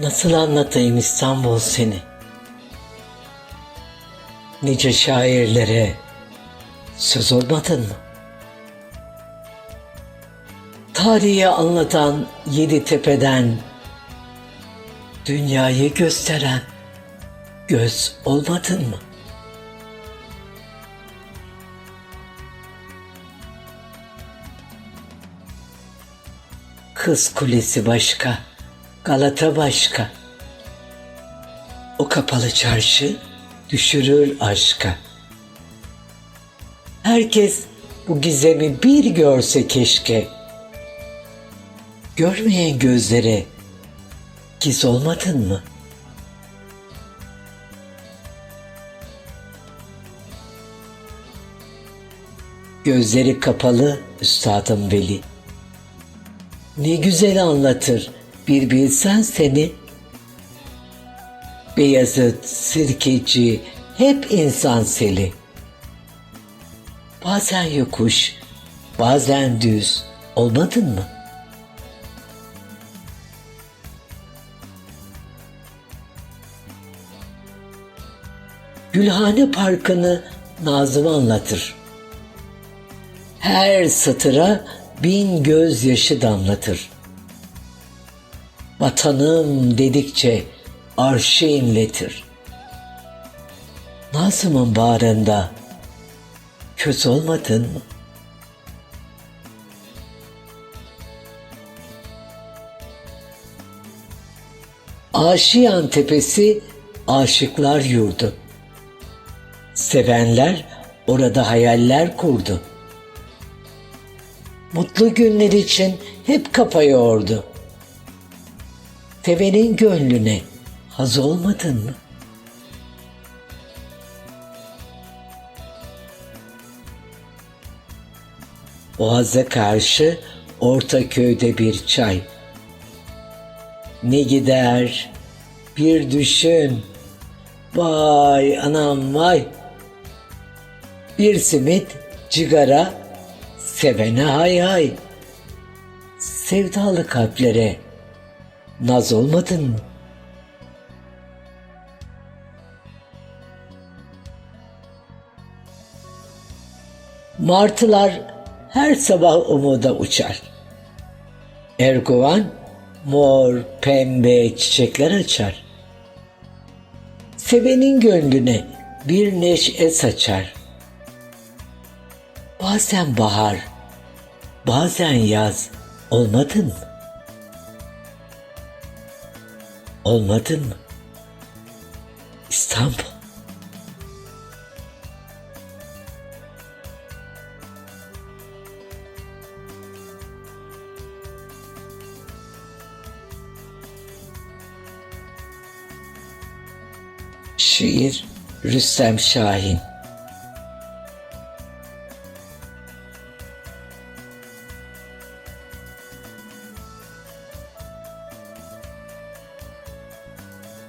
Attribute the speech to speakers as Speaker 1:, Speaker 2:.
Speaker 1: Nasıl anlatayım İstanbul seni? Nice şairlere söz olmadın mı? Tarihi anlatan yedi tepeden dünyayı gösteren göz olmadın mı? Kız Kulesi başka, Galata başka. O kapalı çarşı düşürür aşka. Herkes bu gizemi bir görse keşke. Görmeyen gözlere giz olmadın mı? Gözleri kapalı üstadım Veli. Ne güzel anlatır bir bilsen seni. Beyazıt, sirkeci, hep insan seli. Bazen yokuş, bazen düz olmadın mı? Gülhane Parkı'nı Nazım anlatır. Her satıra bin gözyaşı damlatır. Vatanım dedikçe arşı inletir. Nazım'ın bağrında köz olmadın mı? Aşiyan tepesi aşıklar yurdu. Sevenler orada hayaller kurdu. Mutlu günler için hep kafa yordu. Sevenin gönlüne haz olmadın mı? Boğaz'a karşı Ortaköy'de bir çay. Ne gider bir düşün. Vay anam vay. Bir simit, cigara, sevene hay hay. Sevdalı kalplere naz olmadın? Martılar her sabah umuda uçar. Erguvan mor, pembe çiçekler açar. Sevenin gönlüne bir neşe saçar. Bazen bahar, bazen yaz olmadın mı? Olmadın mı? İstanbul. Şiir Rüstem Şahin